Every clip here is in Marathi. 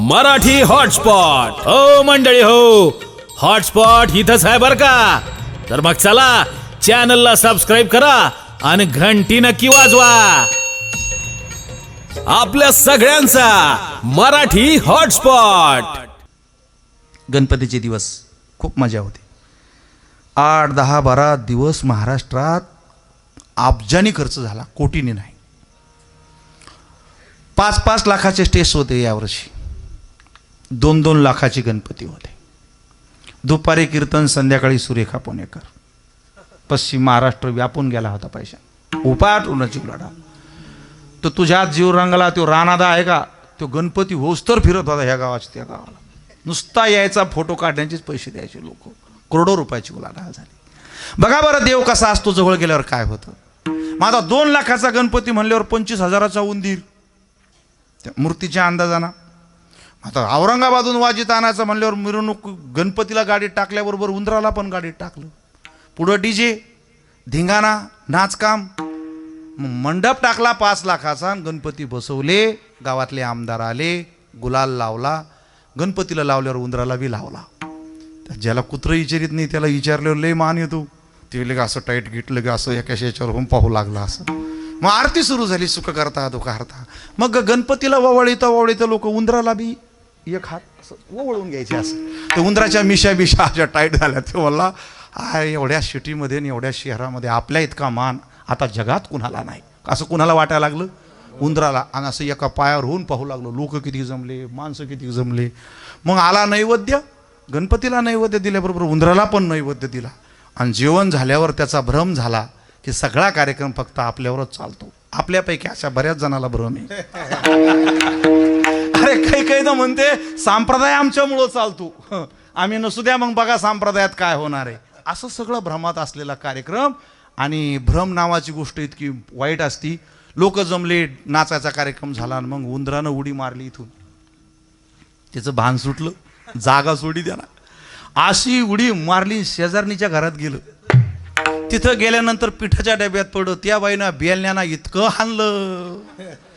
मराठी हॉटस्पॉट. हो मंडळी हो. हॉटस्पॉट इथंच आहे बर का? तर मग चला चॅनलला सबस्क्राईब करा आणि घंटी नक्की वाजवा. आपल्या सगळ्यांचा मराठी हॉटस्पॉट. गणपतीचे दिवस खूप मजा होती. आठ दहा बारा दिवस महाराष्ट्रात अब्जानी खर्च झाला कोटीने नाही. पाच पाच लाखाचे स्टेज होते यावर्षी दोन दोन लाखाचे गणपती होते. दुपारी कीर्तन संध्याकाळी सुरेखा पुणेकर पश्चिम महाराष्ट्र व्यापून गेला होता पैसा. उपाट उन्हाची लढा तर तुझ्या जीव रंगाला तो राणादा आहे का? तो गणपती होस तर फिरत होता ह्या गावाच्या त्या गावाला. नुसता यायचा फोटो काढण्याचेच पैसे द्यायचे लोक. करोडो रुपयाची उलाढाल झाली. बघा बरं देव कसा असतो जवळ गेल्यावर काय होतं. माझा दोन लाखाचा गणपती म्हणल्यावर पंचवीस हजाराचा उंदीर. त्या मूर्तीच्या अंदाजानं आता औरंगाबादहून वाजित आणायचं म्हणल्यावर मिरवणूक गणपतीला गाडीत टाकल्याबरोबर उंदराला पण गाडीत टाकलं. पुढं डी जे धिंगाणा नाचकाम. मंडप टाकला पाच लाखाचा आणि गणपती बसवले. गावातले आमदार आले गुलाल लावला. गणपतीला लावल्यावर उंदराला बी लावला. तर ज्याला कुत्रं विचारित नाही त्याला विचारल्यावर लय मान येतो. ते लगे असं टाईट गिटलं की असं एका याच्यावर होऊन पाहू लागला असं. मग आरती सुरू झाली सुख करता दुःख हरता. मग गणपतीला ववळीता ववळीता लोक उंदराला बी एक हात असं वळून घ्यायचे असं. ते उंदराच्या मिशा बिशा अशा टाईट झाल्या. ते मला आ एवढ्या सिटीमध्ये आणि एवढ्या शहरामध्ये आपल्या इतका मान आता जगात कुणाला नाही? असं कुणाला वाटायला लागलं? उंदराला आणि असं एका पायावर होऊन पाहू लागलो. लोक किती जमले माणसं किती जमले. मग आला नैवेद्य. गणपतीला नैवेद्य दिल्याबरोबर उंदराला पण नैवेद्य दिला. आणि जेवण झाल्यावर त्याचा भ्रम झाला की सगळा कार्यक्रम फक्त आपल्यावरच चालतो. आपल्यापैकी अशा बऱ्याच जणाला भ्रम आहे. अरे काही काही ना म्हणते संप्रदाय आमच्यामुळं चालतो आम्ही नसू द्या मग बघा संप्रदायात काय होणार आहे. असं सगळं भ्रमात असलेला कार्यक्रम आणि भ्रम नावाची गोष्ट इतकी वाईट असती. लोक जमले नाचायचा कार्यक्रम झाला आणि मग उंदरानं उडी मारली इथून. त्याचं भान सुटलं. जागा सोडी त्याला अशी उडी मारली शेजारणीच्या घरात गेलं. तिथं गेल्यानंतर पिठाच्या डब्यात पडलं. त्या बाईनं बेलण्याना इतकं हाणलं.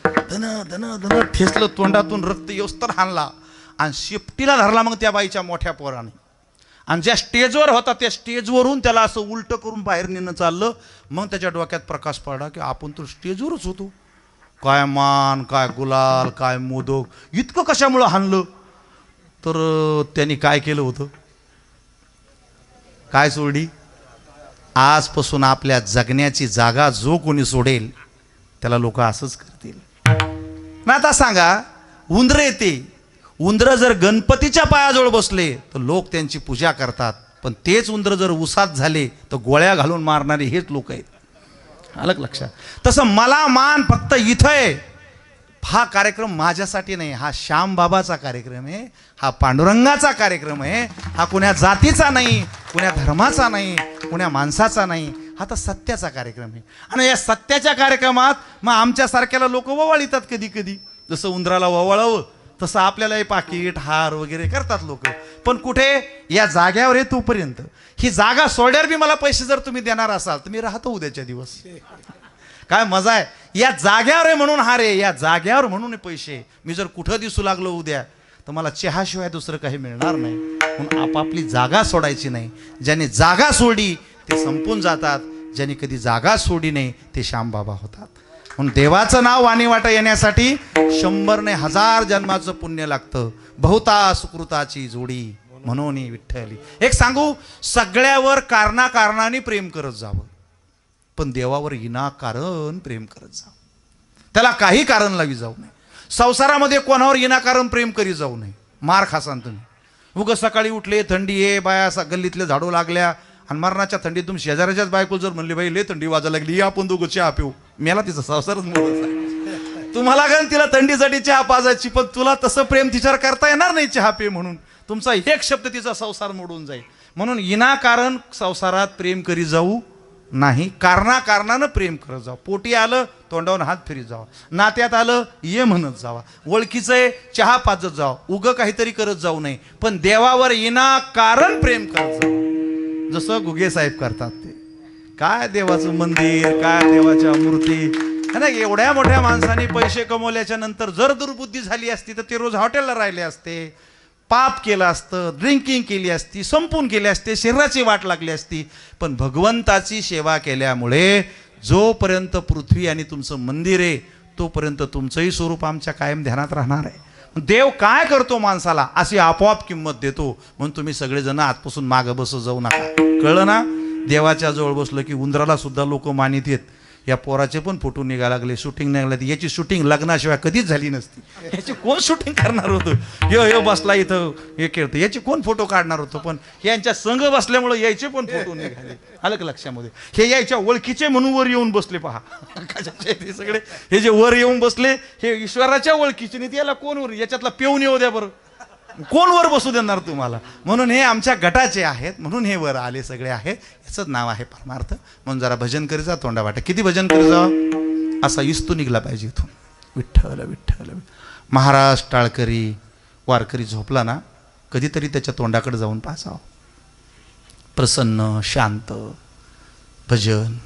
धन धन धन ठेसलं तोंडातून रक्त योस्तर हाणला. आणि शेपटीला धरला मग त्या बाईच्या मोठ्या पोराने. आणि ज्या स्टेजवर होता त्या स्टेजवरून त्याला असं उलटं करून बाहेर नेणं चाललं. मग त्याच्या डोक्यात प्रकाश पडला की आपण तर स्टेजवरच होतो. काय मान काय गुलाल काय मोदक इतकं कशामुळं हाणलं? तर त्यांनी काय केलं होतं? काय सोडली? आजपासून आपल्या जगण्याची जागा जो कोणी सोडेल त्याला लोक असंच करतील. आता सांगा उंदरं येते. उंदरं जर गणपतीच्या पायाजवळ बसले तर लोक त्यांची पूजा करतात. पण तेच उंदरं जर उसात झाले तर गोळ्या घालून मारणारे हेच लोक आहेत. अलग लक्षात. तसं मला मान फक्त इथं आहे हा कार्यक्रम माझ्यासाठी नाही हा श्यामबाबाचा कार्यक्रम आहे. हा पांडुरंगाचा कार्यक्रम आहे. हा कुण्या जातीचा नाही कुण्या धर्माचा नाही कुण्या माणसाचा नाही. हा तर सत्याचा कार्यक्रम आहे. आणि या सत्याच्या कार्यक्रमात मग आमच्यासारख्याला लोक ववाळितात कधी कधी. जसं उंदराला ववाळावं तसं आपल्यालाही पाकिट हार वगैरे करतात लोक. पण कुठे? या जाग्यावर आहे तोपर्यंत. ही जागा सोड्यावर बी मला पैसे जर तुम्ही देणार असाल तर मी राहतो उद्याच्या दिवस. काय मजा आहे? या जाग्यावर आहे म्हणून हा रे या जाग्यावर म्हणून पैसे. मी जर कुठं दिसू लागलो उद्या तर मला चहाशिवाय दुसरं काही मिळणार नाही. म्हणून आपापली जागा सोडायची नाही. ज्याने जागा सोडली ते संपून जातात. ज्यांनी कधी जागा सोडी नाही ते श्यामबाबा होतात. म्हणून देवाचं नाव वाणी वाटा येण्यासाठी शंभरने हजार जन्माचं पुण्य लागतं. बहुता सुकृताची जोडी म्हणून विठ्ठली. एक सांगू सगळ्यावर कारणा कारणाने प्रेम करत जावं. पण देवावर विनाकारण प्रेम करत जावं. त्याला काही कारण लावी जाऊ नये. संसारामध्ये कोणावर विनाकारण प्रेम करी जाऊ नये. मार खासान तुम्ही. उगं सकाळी उठले थंडी आहे बाया गल्लीतल्या गल्लीतले झाडू लागल्या. आणि मरणाच्या थंडीत तुम्ही शेजाऱ्याच्याच बायको जर म्हणली बाई लय थंडी वाजायला लागली या आपण दोघं चहा पिऊ. मेला तिचा संसारच मोठा तुम्हाला कारण तिला थंडीसाठी चहा पाजायची पण तुला तसं प्रेम तिच्यावर करता येणार नाही चहा पे म्हणून. तुमचा एक शब्द तिचा संसार मोडून जाईल. म्हणून विनाकारण संसारात प्रेम करी जाऊ नाही कारणा कारणानं प्रेम करत जावं पोटी आलं तोंडावून हात फिरीत जावा. नात्यात आलं ये म्हणत जावा. ओळखीचं आहे चहा पाजत जावं. उगं काहीतरी करत जाऊ नये पण देवावर विनाकारण प्रेम करत जावं जसं गुगे साहेब करतात ते. काय देवाचं मंदिर काय देवाच्या मूर्ती. है ना एवढ्या मोठ्या माणसाने पैसे कमवल्याच्या नंतर जर दुर्बुद्धी झाली असती तर ते रोज हॉटेलला राहिले असते. पाप केलं असतं ड्रिंकिंग केली असती संपून केली असते शरीराची वाट लागली असती. पण भगवंताची सेवा केल्यामुळे जोपर्यंत पृथ्वी आणि तुमचं मंदिर आहे तोपर्यंत तुमचंही स्वरूप आमच्या कायम ध्यानात राहणार आहे. देव काय करतो माणसाला? अशी आपोआप किंमत देतो. म्हणून तुम्ही सगळेजण आजपासून मागं बस जाऊ नका. कळलं ना? देवाच्या जवळ बसलं की उंदराला सुद्धा लोक मानित येत या पोराचे पण फोटो निघायला लागले शूटिंग निघाले याची शूटिंग लग्नाशिवाय कधीच झाली नसती. याची कोण शूटिंग करणार होतं? यो यो बसला इथं हे खेळतो याचे कोण फोटो काढणार होतो? पण यांच्या संघ बसल्यामुळे यायचे पण फोटो निघाले. आलं का लक्षामध्ये? हे यायच्या ओळखीचे म्हणून वर येऊन बसले पहा. ते सगळे? हे जे वर येऊन बसले हे ईश्वराच्या ओळखीचे नाही याला कोण वर याच्यातला पेऊन येऊ द्या बरं. कोण वर बसू देणार तुम्हाला? म्हणून हे आमच्या गटाचे आहेत म्हणून हे वर आले सगळे आहेत. याचंच नाव आहे परमार्थ. म्हणून जरा भजन करी जा तोंडा वाटा. किती भजन करी जा? असा इस्तू निघला पाहिजे इथून. विठ्ठल विठ्ठल महाराज टाळकरी वारकरी झोपला ना कधीतरी त्याच्या तोंडाकडे जाऊन पाहावं प्रसन्न शांत भजन.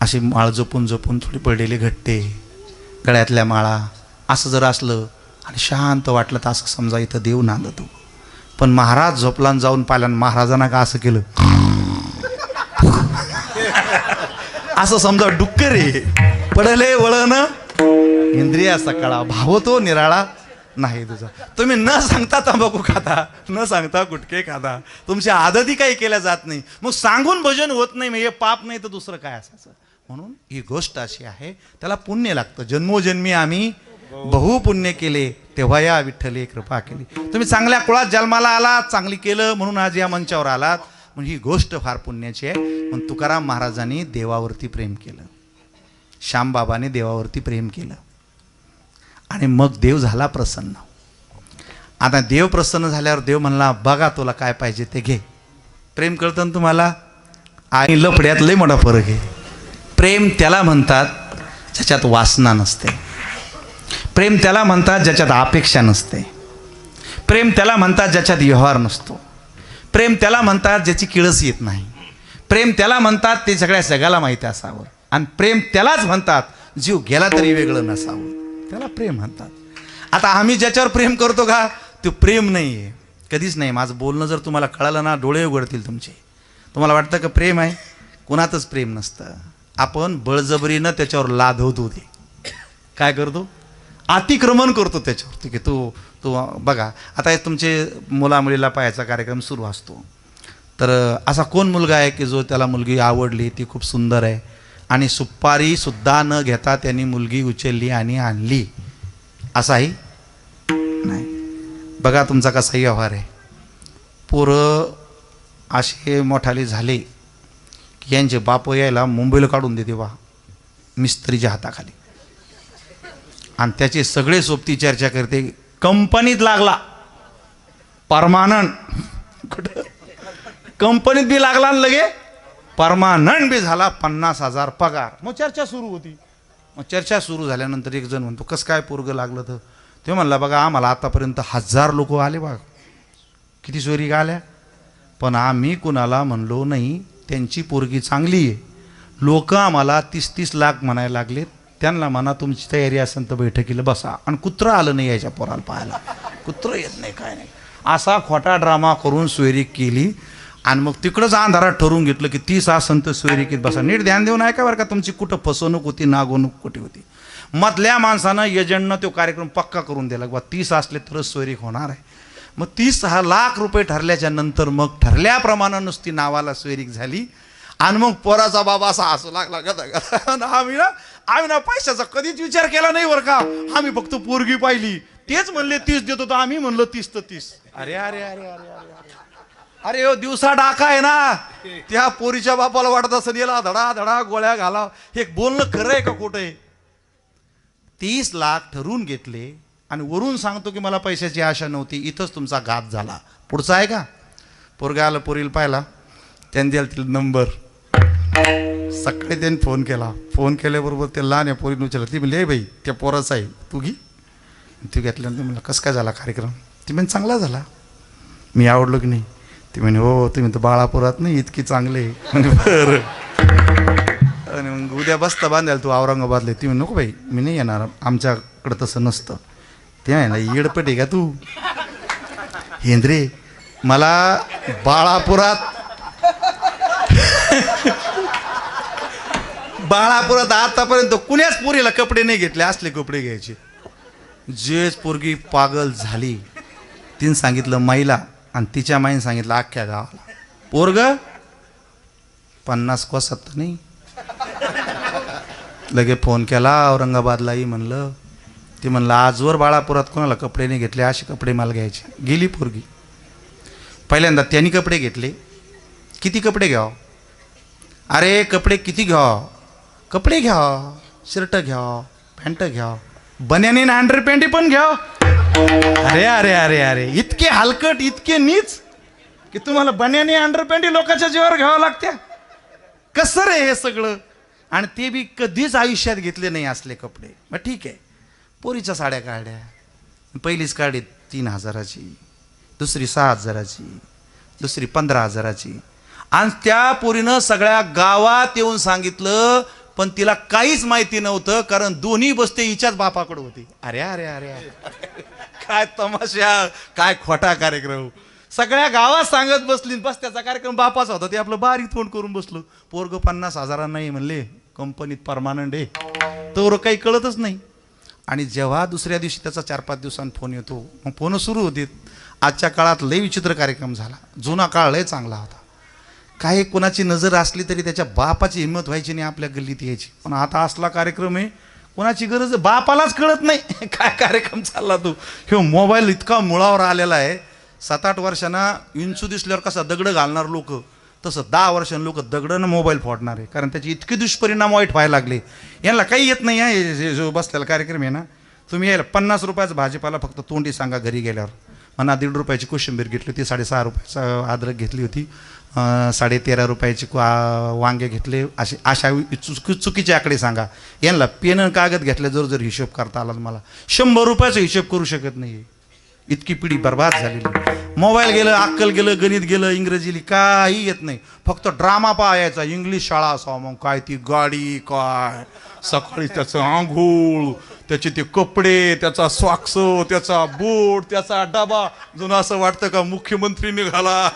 अशी माळ जपून जपून थोडी पडलेली घट्टे गळ्यातल्या माळा. असं जर असलं आणि शांत वाटलं तर असं समजा इथं देव नांदतो. पण महाराज झोपला जाऊन पाहिल्यानं महाराजांना का असं केलं? असं समजा डुक्कर पडले वळण. इंद्रिया सकाळा भावतो निराळा नाही तुझा. तुम्ही न सांगता तंबाखू खाता न सांगता गुटके खाता. तुमच्या आदती काही केल्या जात नाही. मग सांगून भजन होत नाही म्हणजे पाप नाही तर दुसरं काय असायचं? म्हणून ही गोष्ट अशी आहे. त्याला पुण्य लागतं. जन्मोजन्मी आम्ही बहु पुण्य केले तेव्हा या विठ्ठले कृपा केली. तुम्ही चांगल्या कुळात जन्माला आलात चांगली केलं म्हणून आज या मंचावर आलात. म्हणून ही गोष्ट फार पुण्याची आहे. म्हणून तुकाराम महाराजांनी देवावरती प्रेम केलं. श्यामबाबाने देवावरती प्रेम केलं. आणि मग देव झाला प्रसन्न. आता देव प्रसन्न झाल्यावर देव म्हणला बघा तुला काय पाहिजे ते घे. प्रेम कळतं ना तुम्हाला? आणि लफड्यात लय मोठा फरक आहे. प्रेम त्याला म्हणतात ज्याच्यात वासना नसते. प्रेम त्याला म्हणतात ज्याच्यात अपेक्षा नसते. प्रेम त्याला म्हणतात ज्याच्यात व्यवहार नसतो. प्रेम त्याला म्हणतात ज्याची किळस येत नाही. प्रेम त्याला म्हणतात ते सगळ्या जगाला माहिती असावं. आणि प्रेम त्यालाच म्हणतात जीव गेला तरी वेगळं नसावं. त्याला प्रेम म्हणतात. आता आम्ही ज्याच्यावर प्रेम करतो का? तो प्रेम नाही आहे कधीच नाही. माझं बोलणं जर तुम्हाला कळालं ना डोळे उघडतील तुमचे. तुम्हाला वाटतं का प्रेम आहे? कुणातच प्रेम नसतं. आपण बळजबरीनं त्याच्यावर लादवतो ते. काय करतो? अतिक्रमण करतो त्याच्यावरती की तू तू बघा आता हे तुमचे मुलामुलीला पाहायचा कार्यक्रम सुरू असतो. तर असा कोण मुलगा आहे की जो त्याला मुलगी आवडली ती खूप सुंदर आहे? आणि सुपारीसुद्धा न घेता त्यांनी मुलगी उचलली आणि आणली. असाही? नाही. बघा तुमचा कसा व्यवहार आहे. पोरं असे मोठाले झाले की यांचे बाप यायला मुंबईला काढून देते वा मिस्त्रीच्या हाताखाली. आणि त्याचे सगळे सोबती चर्चा करते. कंपनीत लागला. परमानंट कुठं? कंपनीत बी लागला लगे? परमानंट बी झाला पन्नास हजार पगार. मग चर्चा सुरू होती. मग चर्चा सुरू झाल्यानंतर एक जण म्हणतो कसं काय पोरगं लागलं तर? ते म्हणला बघा आम्हाला आतापर्यंत हजार लोक आले बघा. किती चोरी आल्या पण आम्ही कुणाला म्हणलो नाही. त्यांची पोरगी चांगली आहे. लोक आम्हाला तीस तीस लाख म्हणायला लागलेत. त्यांना म्हणा तुमची तयारी असेल तर बैठकीला बसा. आणि कुत्रं आलं नाही याच्या पोराला पाहायला. कुत्रं येत नाही काय नाही. असा खोटा ड्रामा करून सोयरीक केली आणि मग तिकडंच अंधारात ठरवून घेतलं की तीस आसन तर सोयरिकीत बसा. नीट ध्यान देऊन ऐका बरं का तुमची कुठं फसवणूक होती नागवणूक कुठे होती? मधल्या माणसानं एजंटनं तो कार्यक्रम पक्का करून दिला. बा तीस असले तरच सोयरीक होणार आहे. मग तीस हा लाख रुपये ठरल्याच्या नंतर मग ठरल्याप्रमाणे नुसती नावाला सोयरीक झाली. आणि मग पोराचा बाबा असा हसू लागला गदा गदा. आम्ही ना आम्ही ना पैशाचा कधीच विचार केला नाही बरं का. आम्ही फक्त पोरगी पाहिली. तेच म्हणले तीस देतो तर आम्ही म्हणलो तीस तर तीस. अरे अरे अरे अरे अरे अरे. अरे हो दिवसा डाका आहे ना. त्या पोरीच्या बापाला वाटत असं याला धडा धडा गोळ्या घाला हे बोलणं खरं आहे का आहे? तीस लाख ठरवून घेतले आणि वरून सांगतो की मला पैशाची आशा नव्हती. इथंच तुमचा घात झाला. पुढचा आहे का? पोरगा आलं पोरीला पाहिला. त्यांनी दिला तिला नंबर. सकाळी त्यांनी फोन केला. फोन केल्याबरोबर ते लहान या पोरीनं विचारलं ती म्हणले बाई त्या पोराचा आहे तू घे. तू घेतल्यानंतर म्हणलं कसं काय झाला कार्यक्रम? ती म्हणे चांगला झाला. मी आवडलो की नाही? ती म्हणे हो तुम्ही तर बाळापुरात नाही इतकी चांगले म्हणजे बरं. आणि मग उद्या बसता बांधायला तू औरंगाबादला ती म्हणे नको बाई मी नाही येणार. आमच्याकडं तसं नसतं. ते आहे ना येडपट आहे का तू? हेंद्रे मला बाळापुरात बाळापुरात आतापर्यंत कुण्याच पोरीला कपडे नाही घेतले असले कपडे घ्यायचे. जेच पोरगी पागल झाली तिने सांगितलं महिला आणि तिच्या माईने सांगितलं अख्ख्या गावाला. पोरग पन्नास कोसात तर नाही. लगे फोन केला औरंगाबादलाही म्हणलं. ती म्हणलं आजवर बाळापुरात कोणाला कपडे नाही घेतले असे कपडे मला घ्यायचे. गेली पोरगी. पहिल्यांदा त्यांनी कपडे घेतले. किती कपडे घ्याव? अरे कपडे किती घ्याव? कपडे घ्या शर्ट घ्या पॅन्ट घ्या. बन्याने अंडर पॅन्टी पण घ्या. अरे अरे अरे अरे. इतके हलकट इतके नीच की तुम्हाला बन्याने अंडर पॅन्टी लोकांच्या जीवावर घ्यावं लागत्या. कसं रे हे सगळं? आणि ते बी कधीच आयुष्यात घेतले नाही असले कपडे. मग ठीक आहे. पोरीच्या साड्या काढल्या पहिलीच काढी तीन हजाराची दुसरी सहा हजाराची दुसरी पंधरा हजाराची. आणि त्या पोरीनं सगळ्या गावात येऊन सांगितलं पण तिला काहीच माहिती नव्हतं कारण दोन्ही बसते हिच्याच बापाकडे होती. अरे अरे अरे. अरे काय तमाशा काय खोटा कार्यक्रम. सगळ्या गावात सांगत बसली बस त्याचा कार्यक्रम बापाचा होता. ते आपलं बारीक तोंड करून बसलो. पोरग पन्नास हजारांना नाही म्हणले कंपनीत परमानंट आहे. तर काही कळतच नाही. आणि जेव्हा दुसऱ्या दिवशी त्याचा चार पाच दिवसांनी फोन येतो मग फोन सुरू होते. आजच्या काळात लय विचित्र कार्यक्रम झाला. जुना काळ लय चांगला होता. काही कोणाची नजर असली तरी त्याच्या बापाची हिंमत व्हायची नाही आपल्या गल्लीत यायची. पण आता असला कार्यक्रम आहे कोणाची गरज बापालाच कळत नाही. काय कार्यक्रम चालला तू? हे मोबाईल इतका मुळावर आलेला आहे. सात आठ वर्षांना विंचू दिसल्यावर कसा दगड घालणार लोक? तसं दहा वर्षांनी लोक दगडानं मोबाईल फोडणार आहे. कारण त्याचे इतके दुष्परिणाम वाईट व्हायला लागले. यांना काही येत नाही आहे जो बसलेला कार्यक्रम आहे ना तुम्ही यायला पन्नास रुपयाचा भाजीपाला फक्त तोंडी सांगा घरी गेल्यावर. म्हणा दीड रुपयाची कोशिंबीर घेतली होती साडेसहा रुपयाचा अद्रक घेतली होती. साडेतेरा साडे तेरा रुपयाची क्वा- वांगे घेतले. असे अशा चुक चुकीचे आकडे सांगा. यांना पेन कागद घेतल्या जर जर हिशोब करता आला मला. शंभर रुपयाचा हिशोब करू शकत नाही. इतकी पिढी बर्बाद झालेली मोबाईल गेलं अक्कल गेलं गणित गेलं इंग्रजीली काही येत नाही. फक्त ड्रामा पाहायचा इंग्लिश शाळा असावा मग काय ती गाडी काय? सकाळी त्याचं आंघोळ त्याचे ते कपडे त्याचा स्वाक्स त्याचा बूट त्याचा डबा. जुनं असं वाटतं का मुख्यमंत्री निघाला?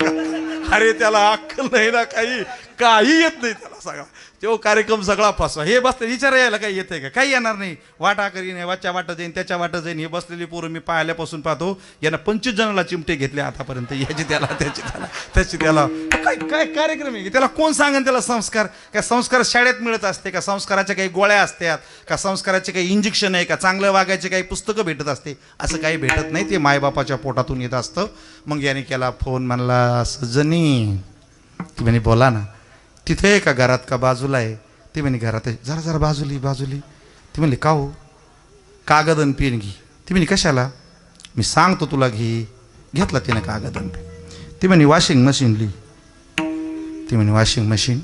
अरे त्याला अक्कल नाही ना काही. काही येत नाही त्याला सगळं तो कार्यक्रम सगळा फसवा. हे बसले विचार यायला काही येते का? काही येणार नाही. वाटा करीन वाच्या वाटत जाईन त्याच्या वाटत जाईन हे बसलेली पोरं मी पाहिल्यापासून पाहतो यांना पंचवीस जणाला चिमटे घेतले आतापर्यंत. याची त्याला त्याची त्याला त्याची त्याला. काय काय कार्यक्रम आहे? त्याला कोण सांगेन त्याला संस्कार? काय संस्कार शाळेत मिळत असते का संस्काराच्या काही गोळ्या असतात का संस्काराचे काही इंजेक्शन आहे का चांगलं वागायचे काही पुस्तकं भेटत असते? असं काही भेटत नाही ते मायबापाच्या पोटातून येत असतं. मग याने केला फोन म्हणला सजनी तुम्ही बोला ना. तिथे आहे का घरात का बाजूला आहे? ती म्हणे घरात आहे. जरा जरा बाजूली बाजूली. ती म्हणली का हो? कागद आणि पेन घे. ती म्हणे कशाला? मी सांगतो तुला घे. घेतला तिने कागद आणि पेन. ती म्हणे वॉशिंग मशीन ली. ती म्हणे वॉशिंग मशीन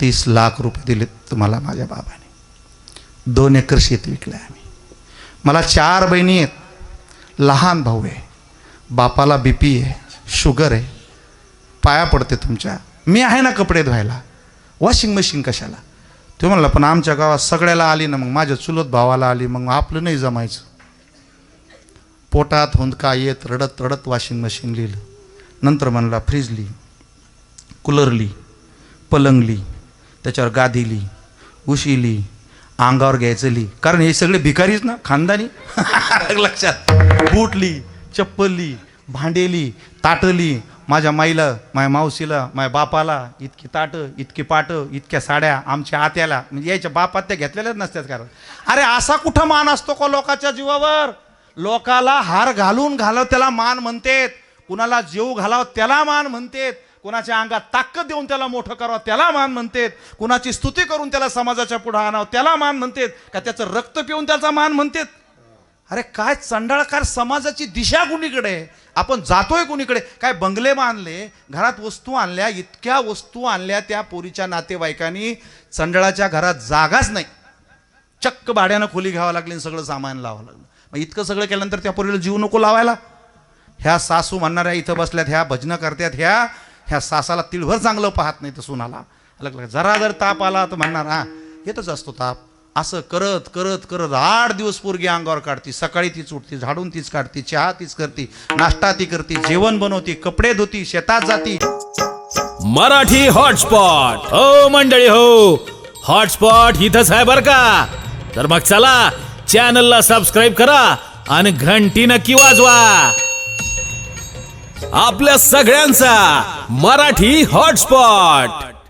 तीस लाख रुपये दिलेत तुम्हाला माझ्या बाबाने. दोन एकर शेती विकलं आम्ही. मला चार बहिणी आहेत. लहान भाऊ आहे. बापाला बी पी आहे. शुगर आहे. पाया पडते तुमच्या. मी आहे ना कपडे धुवायला? वॉशिंग मशीन कशाला? तो म्हणला पण आमच्या गावात सगळ्याला आली ना मग माझ्या चुलत भावाला आली मग आपलं नाही जमायचं. पोटात हुंदका येत रडत रडत वॉशिंग मशीन लिहिलं. नंतर म्हणला फ्रीज ली कूलर लिही पलंग ली त्याच्यावर गादी उशीली उशी अंगावर घ्यायचं ली. कारण हे सगळे भिकारीच ना खानदानी? लक्षात. बूटली चप्पलली भांडेली ताटली माझ्या माईला माझ्या मावशीला माझ्या बापाला इतकी ताटं इतकी पाटं इतक्या साड्या आमच्या आत्याला म्हणजे याच्या बापात त्या घेतलेल्याच नसतात कारण. अरे असा कुठं मान असतो का लोकाच्या जीवावर? लोकाला हार घालून घालाव त्याला मान म्हणतेत. कुणाला जीव घालाव त्याला मान म्हणतेत. कुणाच्या अंगात ताकद देऊन त्याला मोठं करावं त्याला मान म्हणतेत. कुणाची स्तुती करून त्याला समाजाच्या पुढे आणावं त्याला मान म्हणतेत. का त्याचं रक्त पिऊन त्याचा मान म्हणतेत? अरे काय चंडाळकार समाजाची दिशा कुणीकडे? आपण जातोय कुणीकडे? काय बंगले बांधले घरात वस्तू आणल्या इतक्या वस्तू आणल्या त्या पोरीच्या नातेवाईकांनी चंडाळाच्या घरात जागाच नाही. चक्क भाड्यानं खोली घ्यावं लागली आणि सगळं सामान लावावं लागलं. मग इतकं सगळं केल्यानंतर त्या पोरीला जीव नको लावायला. ह्या सासू म्हणणाऱ्या इथं बसल्यात ह्या भजनं करत्यात ह्या ह्या सासाला तिळभर चांगलं पाहत नाही तर सुनाला. अलग जरा जर ताप आला तर म्हणणार हा येतच असतो ताप. असं करत करत करत आठ दिवस पोरगी अंगावर काढते. सकाळी तीच उठती झाडून तीच काढते चहा तीच करते नाश्ता ती करते जेवण बनवती कपडे धुती शेतात जाती. मराठी हॉटस्पॉट. हो मंडळी हो. हॉटस्पॉट इथंच आहे बर का? तर मग चला चॅनलला सबस्क्राईब करा आणि घंटी नक्की वाजवा. आपल्या सगळ्यांचा मराठी हॉटस्पॉट.